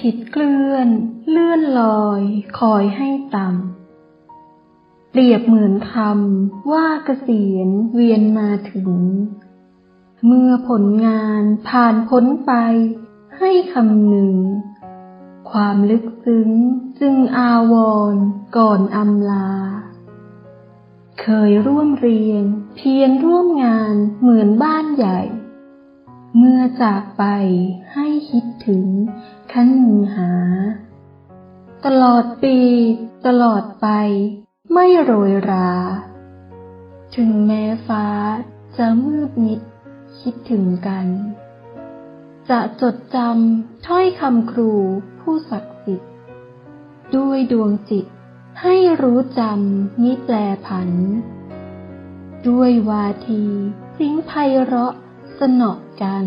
ถิตเกลื่อน เลื่อนลอย คอยให้ต่ำ เปรียบเหมือนคำว่าเกษียณเวียนมาถึง เมื่อผลงานผ่านพ้นไป ให้คำหนึ่ง ความลึกซึ้งจึงอาวรก่อนอำลา เคยร่วมเรียนเพียรร่วมงานเหมือนบ้านใหญ่เมื่อจากไปให้คิดถึง คันหา ตลอดปี ตลอดไป ไม่โรยรา ถึงแม้ฟ้าจะมืดมิด คิดถึงกัน จะจดจำถ้อยคำครูผู้ศักดิ์สิทธิ์ ด้วยดวงจิตให้รู้จำมิแปลผัน ด้วยวาทีพริ้งไพเราะสนอกัน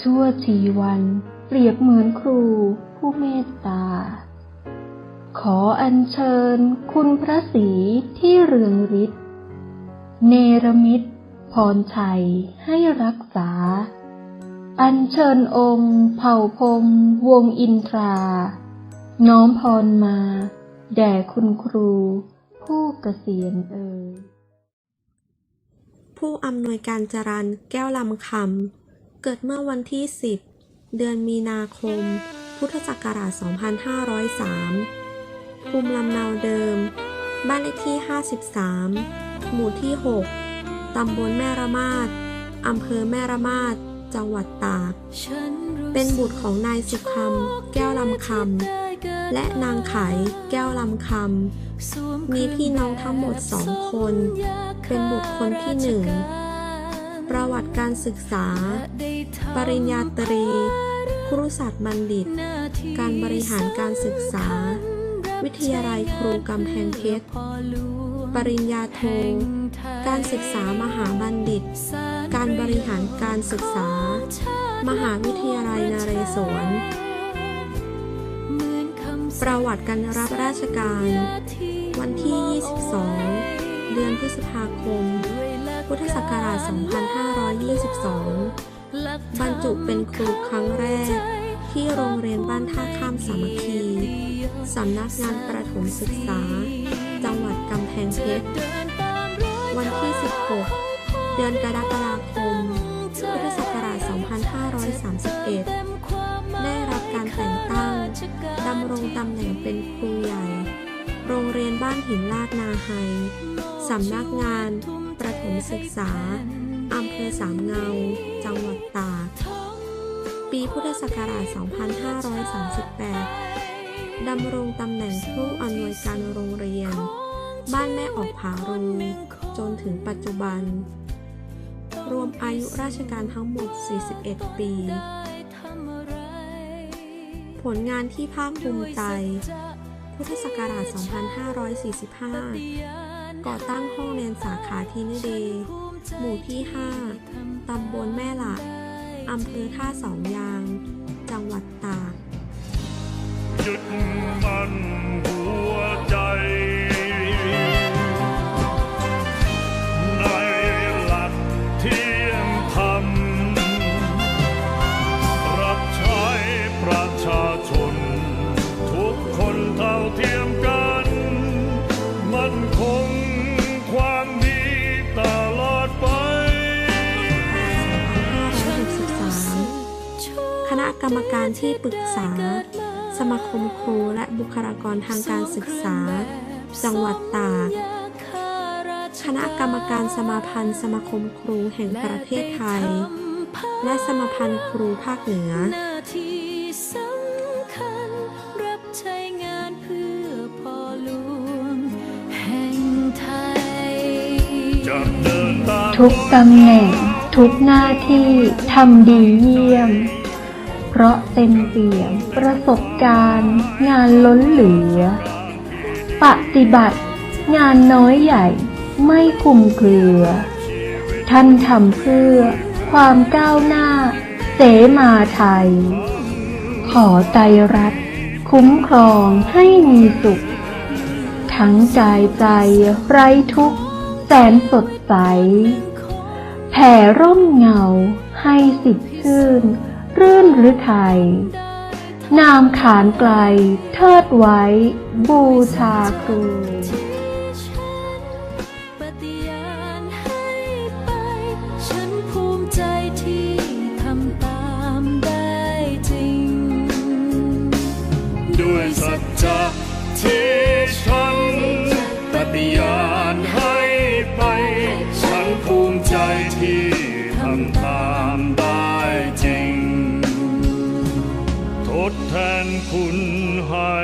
ชั่วชีวัน เปรียบเหมือนครูผู้เมตตา ขออัญเชิญคุณพระศรีที่เรืองฤทธิ์เนรมิตพรชัยให้รักษา อัญเชิญองค์เผ่าพงวงอินทรา น้อมพรมา แด่คุณครูผู้เกษียณเอ่ยผู้อำนวยการจรันแก้วลำคำเกิดเมื่อวันที่ 10 เดือนมีนาคม พุทธศักราช 2503 ภูมิลำเนาเดิม บ้านเลขที่ 53 หมู่ที่ 6 ตำบลแม่ระมาดอำเภอแม่ระมาดจังหวัดตาก เป็นบุตรของนายสุคำแก้วลำคำ และนางไขแก้วลำคำ มีพี่น้องทั้งหมดสองคน เป็นบุตรคนที่หนึ่งประวัติการศึกษา ปริญญาตรี ครุศาสตร์บัณฑิต การบริหารการศึกษา วิทยาลัยครูกำแพงเพชร ปริญญาโท การศึกษามหาบัณฑิต การบริหารการศึกษา มหาวิทยาลัยนเรศวร ประวัติการรับราชการ วันที่ 22 เดือนพฤษภาคม พุทธศักราช 2522 บรรจุเป็นครูครั้งแรก ที่โรงเรียนบ้านท่าข้ามสามัคคีสำนักงานประถมศึกษา จังหวัดกำแพงเพชร วันที่ 16 เดือนกรกฎาคม พุทธศักราช 2531 ได้รับการแต่งตั้งดำรงตำแหน่งเป็นครูใหญ่ โรงเรียนบ้านหินลาดนาไฮสำนักงานประถมศึกษา อำเภอสามเงา จังหวัดตาก ปีพุทธศักราช 2538 ดำรงตำแหน่งผู้อำนวยการโรงเรียน บ้านแม่ออกผารูจนถึงปัจจุบัน รวมอายุราชการทั้งหมด 41 ปี ผลงานที่ภาคภูมิใจ พุทธศักราช 2545 ก่อตั้งห้องเรียนสาขาที่นเดย์ หมู่ที่ 5 ตำบลแม่หละอำเภอท่าสองยาง จังหวัดตาก ยึดมันหัวใจ รรมการที่ปรึกษา สมาคมครูและบุคลากรทางการศึกษา จังหวัดตากคณะกรรมการสมาพันธ์สมาคมครูแห่งประเทศไทย และสมาพันธ์ครูภาคเหนือทุกตำแหน่ง ทุกหน้าที่ ทำดีเยี่ยม ราะเต็มเปี่ยมประสบการณ์ งานล้นเหลือ ปฏิบัติ งานน้อยใหญ่ไม่คุมเครือ ท่านทำเพื่อความก้าวหน้า เสมาไทย ขอใจรัฐ คุ้มครองให้มีสุข ทั้งกายใจไร้ทุกข์แสนสดใส แผ่ร่มเงาให้สิทธิ์ชื่น รื่นหรือไทย นามขานไกล เทิดไว้ บูชาครูด้วยสัจจะที่ฉันปฏิญาณให้ไป ฉันภูมิใจที่ แทนคุณให้